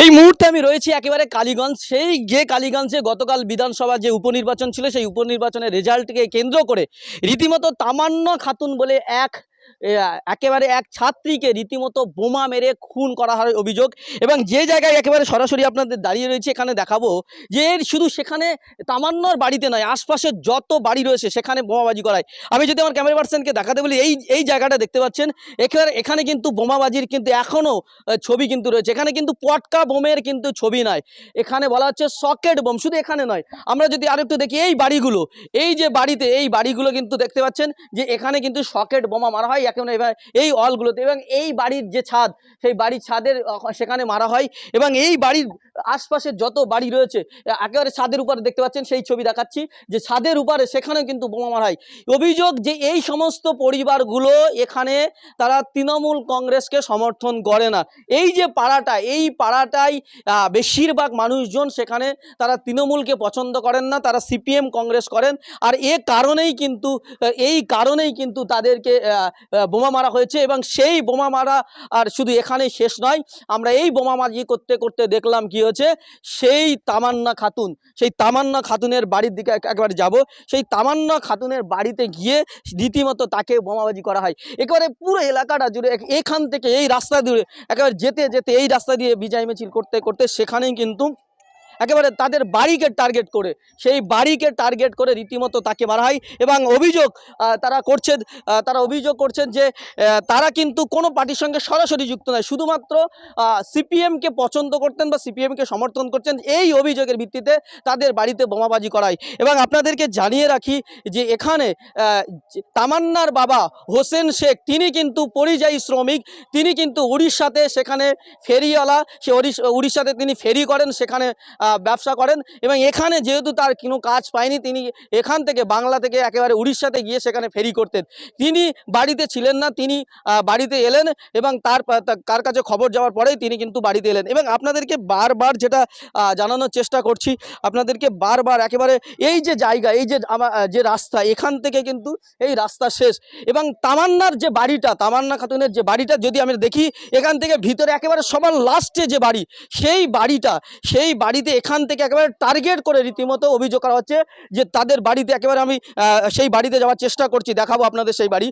এই মুহূর্তে আমি রয়েছি একেবারে কালীগঞ্জ। সেই যে কালীগঞ্জে গতকাল বিধানসভা যে উপনির্বাচন ছিল, সেই উপনির্বাচনের রেজাল্টকে কেন্দ্র করে রীতিমতো তামান্না খাতুন বলে এক একেবারে এক ছাত্রীকে রীতিমতো বোমা মেরে খুন করা হয় অভিযোগ এবং যে জায়গায় একেবারে সরাসরি আপনাদের দাঁড়িয়ে রয়েছে, এখানে দেখাবো যে শুধু সেখানে তামান্নর বাড়িতে নয় আশপাশের যত বাড়ি রয়েছে সেখানে বোমাবাজি করায় আমি যদি আমার ক্যামেরা পার্সনকে দেখাতে বলি, এই এই জায়গাটা দেখতে পাচ্ছেন এখানে এখানে কিন্তু বোমাবাজির কিন্তু এখনও ছবি কিন্তু রয়েছে। এখানে কিন্তু পটকা বোমের কিন্তু ছবি নয় এখানে বলা হচ্ছে সকেট বোম, শুধু এখানে নয়। আমরা যদি আরেকটু দেখি, এই বাড়িগুলো, এই যে বাড়িতে, এই বাড়িগুলো কিন্তু দেখতে পাচ্ছেন যে এখানে কিন্তু সকেট বোমা মারা হয় এখন এবার এই অলগুলোতে এবং এই বাড়ির যে ছাদ, সেই বাড়ির ছাদের সেখানে মারা হয় এবং এই বাড়ির আশপাশের যত বাড়ি রয়েছে একেবারে ছাদের উপরে দেখতে পাচ্ছেন, সেই ছবি দেখাচ্ছি যে ছাদের উপরে সেখানেও কিন্তু বোমা মারা হয়। অভিযোগ যে এই সমস্ত পরিবারগুলো এখানে তারা তৃণমূল কংগ্রেসকে সমর্থন করে না। এই যে পাড়াটা, এই পাড়াটাই বেশিরভাগ মানুষজন সেখানে তারা তৃণমূলকে পছন্দ করেন না, তারা সিপিএম কংগ্রেস করেন। আর এ কারণেই কিন্তু এই কারণেই কিন্তু তাদেরকে বোমা মারা হয়েছে এবং সেই বোমা মারা আর শুধু এখানেই শেষ নয়, আমরা এই বোমাবাজি করতে করতে দেখলাম কি হয়েছে? সেই তামান্না খাতুন, সেই তামান্না খাতুনের বাড়ির দিকে এক- একবার যাব। সেই তামান্না খাতুনের বাড়িতে গিয়ে রীতিমতো তাকে বোমাবাজি করা হয়। একেবারে পুরো এলাকাটা জুড়ে এখান থেকে এই রাস্তা জুড়ে একেবারে যেতে যেতে এই রাস্তা দিয়ে বিজয় মিছিল করতে করতে সেখানেই কিন্তু একেবারে তাদের বাড়িকে টার্গেট করে। সেই বাড়িকে টার্গেট করে রীতিমতো তাকে মারা হয় এবং অভিযোগ তারা করছেন তারা অভিযোগ করছেন যে তারা কিন্তু কোনো পার্টির সঙ্গে সরাসরি যুক্ত নয়। শুধুমাত্র সিপিএমকে পছন্দ করতেন বা সিপিএমকে সমর্থন করছেন, এই অভিযোগের ভিত্তিতে তাদের বাড়িতে বোমাবাজি করায় এবং আপনাদেরকে জানিয়ে রাখি যে এখানে তামান্নার বাবা হোসেন শেখ, তিনি কিন্তু পরিযায়ী শ্রমিক, তিনি কিন্তু উড়িষ্যাতে সেখানে ফেরিওয়ালা, সে উড়িষ্যাতে তিনি ফেরি করেন, সেখানে ব্যবসা করেন এবং এখানে যেহেতু তার কোনো কাজ পায়নি, তিনি এখান থেকে বাংলা থেকে একেবারে উড়িষ্যাতে গিয়ে সেখানে ফেরি করতেন। তিনি বাড়িতে ছিলেন না, তিনি বাড়িতে এলেন এবং তার কার কাছে খবর যাওয়ার পরেই তিনি কিন্তু বাড়িতে এলেন। এবং আপনাদেরকে বারবার যেটা জানানোর চেষ্টা করছি, আপনাদেরকে বারবার একেবারে এই যে জায়গা, এই যে যে রাস্তা, এখান থেকে কিন্তু এই রাস্তা শেষ। এবং তামান্নার যে বাড়িটা, তামান্না খাতুনের যে বাড়িটা, যদি আমি দেখি, এখান থেকে ভিতরে একেবারে সবার লাস্টে যে বাড়ি, সেই বাড়িটা, সেই বাড়িতে এখান থেকে একেবারে টার্গেট করে রীতিমতো অভিযোগ করা হচ্ছে যে তাদের বাড়িতে একেবারে আমি সেই বাড়িতে যাওয়ার চেষ্টা করছি, দেখাবো আপনাদের সেই বাড়ি।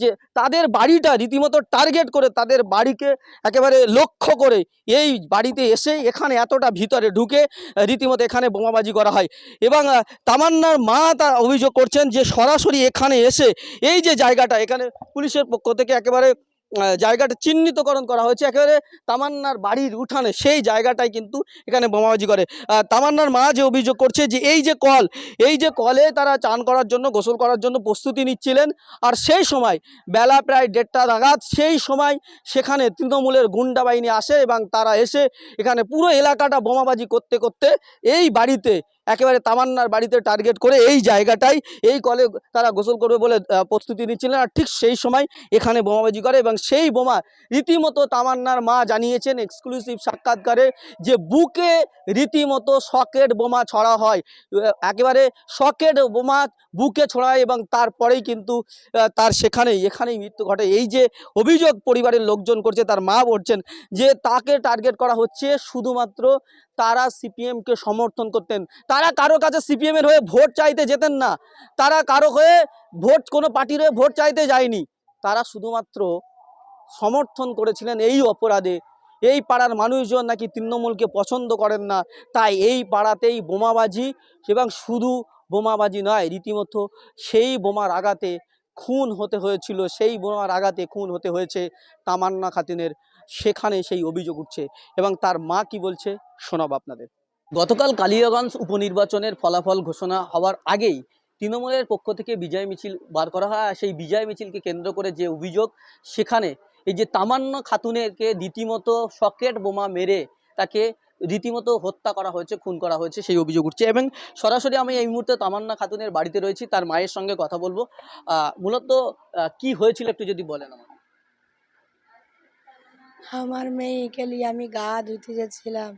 যে তাদের বাড়িটা রীতিমতো টার্গেট করে তাদের বাড়িকে একেবারে লক্ষ্য করে এই বাড়িতে এসে এখানে এতটা ভিতরে ঢুকে রীতিমতো এখানে বোমাবাজি করা হয়। এবং তামান্নার মা তার অভিযোগ করছেন যে সরাসরি এখানে এসে এই যে জায়গাটা, এখানে পুলিশের পক্ষ থেকে একেবারে জায়গাটা চিহ্নিতকরণ করা হয়েছে। একেবারে তামান্নার বাড়ির উঠানে সেই জায়গাটাই কিন্তু এখানে বোমাবাজি করে। তামান্নার মা যে অভিযোগ করছে যে এই যে কল, এই যে কলে তারা চান করার জন্য, গোসল করার জন্য প্রস্তুতি নিচ্ছিলেন, আর সেই সময় বেলা প্রায় দেড়টা নাগাদ, সেই সময় সেখানে তৃণমূলের গুন্ডা বাহিনী আসে এবং তারা এসে এখানে পুরো এলাকাটা বোমাবাজি করতে করতে এই বাড়িতে একেবারে তামান্নার বাড়িতে টার্গেট করে এই জায়গাটাই এই কলে তারা গোসল করবে বলে প্রস্তুতি নিচ্ছিলেন। আর ঠিক সেই সময় এখানে বোমাবাজি করে এবং সেই বোমা রীতিমতো তামান্নার মা জানিয়েছেন এক্সক্লুসিভ সাক্ষাৎকারে যে বুকে রীতিমতো সকেট বোমা ছড়া হয়। একেবারে সকেট বোমা বুকে ছড়ায় এবং তারপরেই কিন্তু তার সেখানেই, এখানেই মৃত্যু ঘটে। এই যে অভিযোগ পরিবারের লোকজন করছে, তার মা বলছেন যে তাকে টার্গেট করা হচ্ছে শুধুমাত্র তারা সিপিএমকে সমর্থন করতেন। তারা কারও কাছে সিপিএমের হয়ে ভোট চাইতে যেতেন না। তারা কারও হয়ে ভোট, কোনো পার্টির হয়ে ভোট চাইতে যায়নি। তারা শুধুমাত্র সমর্থন করেছিলেন এই অপরাধে। এই পাড়ার মানুষজন নাকি তৃণমূলকে পছন্দ করেন না। তাই এই পাড়াতেই বোমাবাজি এবং শুধু বোমাবাজি নয়, রীতিমতো সেই বোমার আঘাতে খুন হতে হয়েছিল। সেই বোমার আঘাতে খুন হতে হয়েছে তামান্না খাতুনের সেখানে সেই অভিযোগ উঠছে এবং তার মা কি বলছে শোনাব আপনাদের। গতকাল কালিয়াগঞ্জ উপনির্বাচনের ফলাফল ঘোষণা হওয়ার আগেই তৃণমূলের পক্ষ থেকে বিজয় মিছিল বার করা হয়। সেই বিজয় মিছিলকে কেন্দ্র করে যে অভিযোগ, সেখানে এই যে তামান্না খাতুনেরকে রীতিমতো সকেট বোমা মেরে তাকে রীতিমতো হত্যা করা হয়েছে, খুন করা হয়েছে, সেই অভিযোগ উঠছে। এবং সরাসরি আমি এই মুহূর্তে তামান্না খাতুনের বাড়িতে রয়েছি, তার মায়ের সঙ্গে কথা বলব। মূলত কি হয়েছিল একটু যদি বলেন আমাকে। আমার মেয়েকে নিয়ে আমি গা ধুতে যাচ্ছিলাম।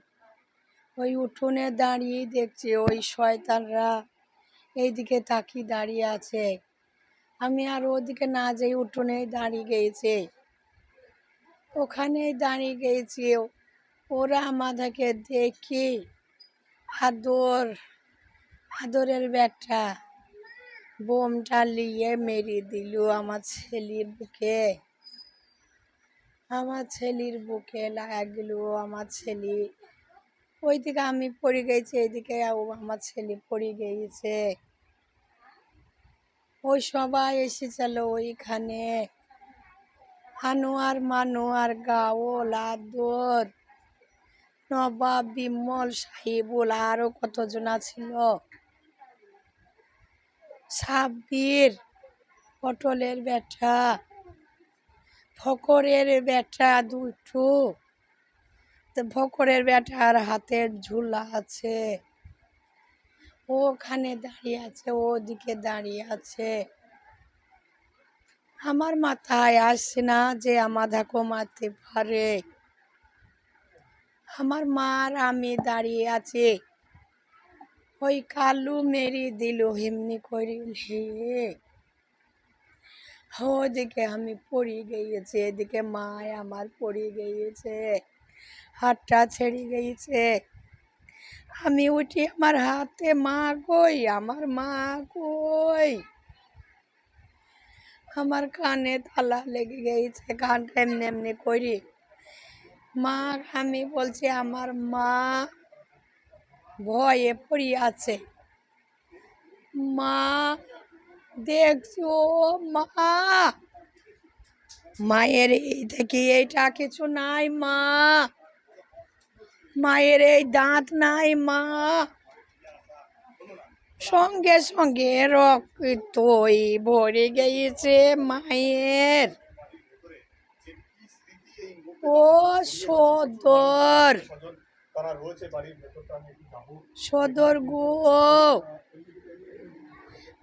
ওই উঠোনে দাঁড়িয়েই দেখছি ওই শয়তানরা এইদিকে তাকিয়ে দাঁড়িয়ে আছে। আমি আর ওদিকে না যাই উঠোনেই দাঁড়িয়ে গিয়েছে ওখানেই দাঁড়িয়ে গিয়েছি ওরা আমাদেরকে দেখি। আদর আদরের ব্যাটা বোমটা নিয়ে মেরে দিল আমার ছেলের বুকে। আমার ছেলের বুকে লাগল, আমার ছেলে। ওইদিকে আমি পড়ে গেছি, এইদিকে আমার ছেলে পড়ে গিয়েছে ওই সবাই এসেছিল ওইখানে। আনোয়ার মানুয়ার গাওল, আদর। নবাব বিমল সাহিবুল আরও কতজনা ছিল সাব্বির, পটলের বেটা। ফকরের বেটা দুটো। তো ফকরের বেটার হাতের ঝুলা আছে। ওখানে দাঁড়িয়ে আছে ওদিকে দাঁড়িয়ে আছে। আমার মাথায় আসছে না যে আমাদেরকেও মারতে পারে। আমার মার আমি দাঁড়িয়ে আছি। ওই কালু মেরি দিল, হেমনি করিলে ওদিকে আমি পড়ে গিয়েছে, এদিকে মায় আমার পড়ে গিয়েছে, হাতটা ছেড়ে গিয়েছে। আমি উঠি, আমার হাতে মা কই? আমার মা কই? আমার কানে তালা লেগে গিয়েছে, কানটা এমনি এমনি করি মা আমি বলছি আমার মা ভয়ে পড়ে আছে। মা দেখছ মা? মায়ের এই থেকে এইটা কিছু নাই মা। মায়ের এই দাঁত নাই মা। সঙ্গে সঙ্গে রক্তই ভরে গিয়েছে মায়ের। ও সদর। সদর গো।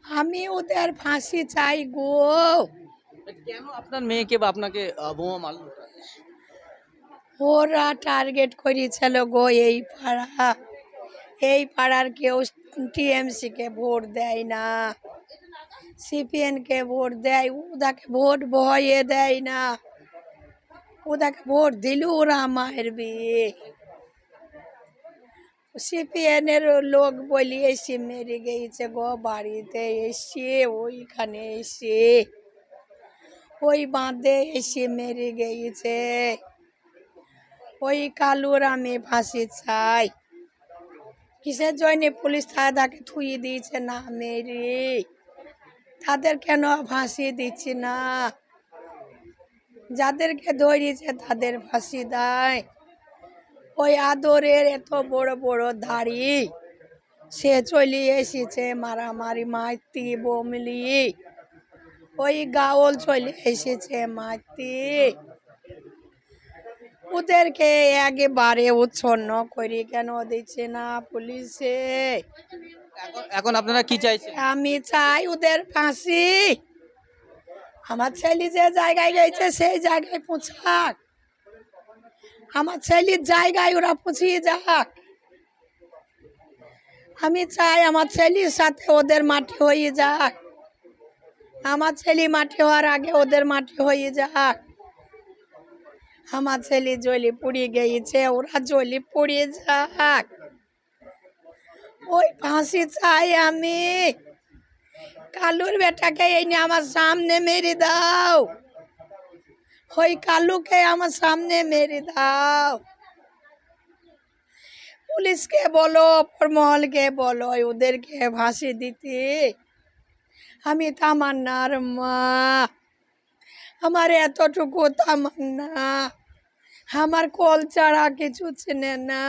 আমি ওদের ফাঁসি চাই গো। কেন আপনার মেয়েকে বা আপনাকে বোমা মারলো? ওরা টার্গেট করেছিল গো এই পাড়া। এই পাড়ার কেউ টিএমসিকে ভোট দেয় না সিপিএনকে ভোট দেয় ওদাকে ভোট ভয়ে দেয় না। ওদাকে ভোট দিল ওরা মায়ের বিয়ে সিপিএনের লোক বলি, এসে মেরে গিয়েছে গো বাড়িতে, এসে ওইখানে এসে, ওই বাঁধে এসে মেরে গিয়েছে ওই কালুর আমি ফাঁসি চাই। কিসের জন্য পুলিশ তাদেরকে থুয়ে দিয়েছে না মেরে? তাদের কেন ফাঁসি দিচ্ছি না? যাদেরকে ধরিয়েছে তাদের ফাঁসি দেয়। ওই আদরের এত বড় বড় দাড়ি। সে চলে এসেছে মারামারি মারতি বমলি। ওই গাওল চলে এসেছে মারতি। ওদেরকে একেবারে উচ্ছন্ন করি কেন দিচ্ছে না পুলিশে? এখন এখন আপনারা কি চাইছেন? আমি চাই ওদের ফাঁসি। আমার ছেলে যে জায়গায় গেছে সেই জায়গায় পৌঁছাক। আমার ছেলের জায়গায় ওরা পৌঁছিয়ে যাক। আমি চাই আমার ছেলের সাথে ওদের মাটি হয়ে যাক। আমার ছেলে মাটি হওয়ার আগে ওদের মাটি হয়ে যাক। আমার ছেলে জলি পুড়িয়ে গিয়েছে, ওরা জলি পুড়িয়ে যাক। ওই ফাঁসি চাই আমি। কালুর বেটাকে এই নিয়ে আমার সামনে মেরে দাও। ওই কালুকে আমার সামনে মেরে দাও। পুলিশকে বলো পরমহলকে বলো, ওদেরকে ফাঁসি দিতে। আমি তামান্নার মা। আমার এতটুকু তামান্না। আমার কল ছাড়া কিছু চেনে না।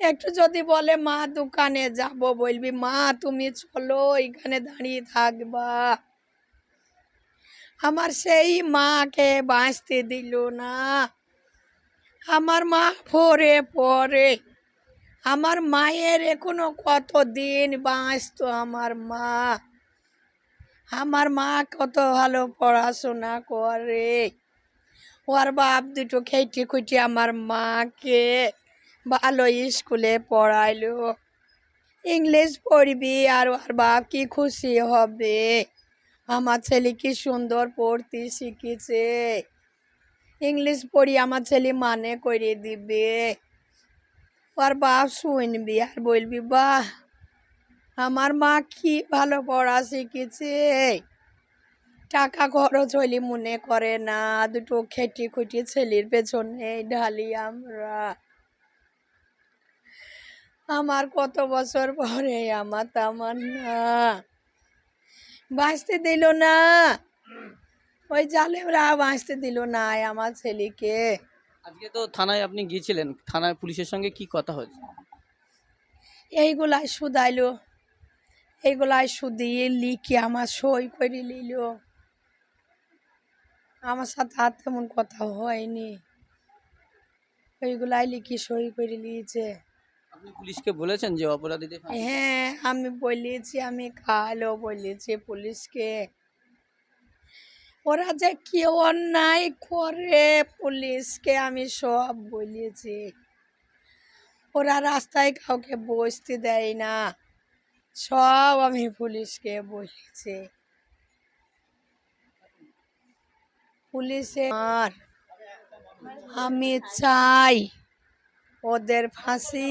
একটু যদি বলে, মা, দোকানে যাব, বলবি, মা, তুমি চলো, এখানে দাঁড়িয়ে থাকবা। আমার সেই মাকে বাঁচতে দিল না। আমার মা পরে পরে আমার মায়ের এখনও কত দিন বাঁচতো আমার মা? আমার মা কত ভালো পড়াশোনা করে। ওর বাপ দুটো খেটে খুঁটে আমার মাকে ভালো স্কুলে পড়াইলো। ইংলিশ পড়বি আর ওর বাপ কি খুশি হবে? আমার ছেলে কি সুন্দর পড়তে শিখেছে। ইংলিশ পড়ি, আমার ছেলে মানে করে দিবে। ওর বাপ শুনবি আর বলবি, বাহ, আমার মা কি ভালো পড়া শিখেছে। টাকা খরচ হইলে মনে করে না, দুটো খেটি খুটি ছেলের পেছনে ঢালি আমরা। আমার কত বছর পরে আমার তামান্না। বাঁচতে দিল না। ওই জালেমরা বাঁচতে দিল না আমার ছেলেকে। আজকে তো থানায় আপনি গিয়েছিলেন থানায় পুলিশের সঙ্গে কি কথা হয়েছে? এইগুলাই শুধাইলো। এইগুলাই শুধিয়ে লিখে আমার সই করে নিল। আমার সাথে আর তেমন কথা হয়নি। ওইগুলাই লিখে সই করে নিয়েছে। পুলিশকে বলেছেন যে অপরাধীদের হ্যাঁ আমি বলেছি, আমি কালো বলেছি পুলিশকে। ওরা যে কি অন্যায় করে পুলিশকে আমি সব বলেছি। ওরা রাস্তায় কাউকে বসতে দেয় না, সব আমি পুলিশকে বলেছি। পুলিশে আর আমি চাই ওদের ফাঁসি।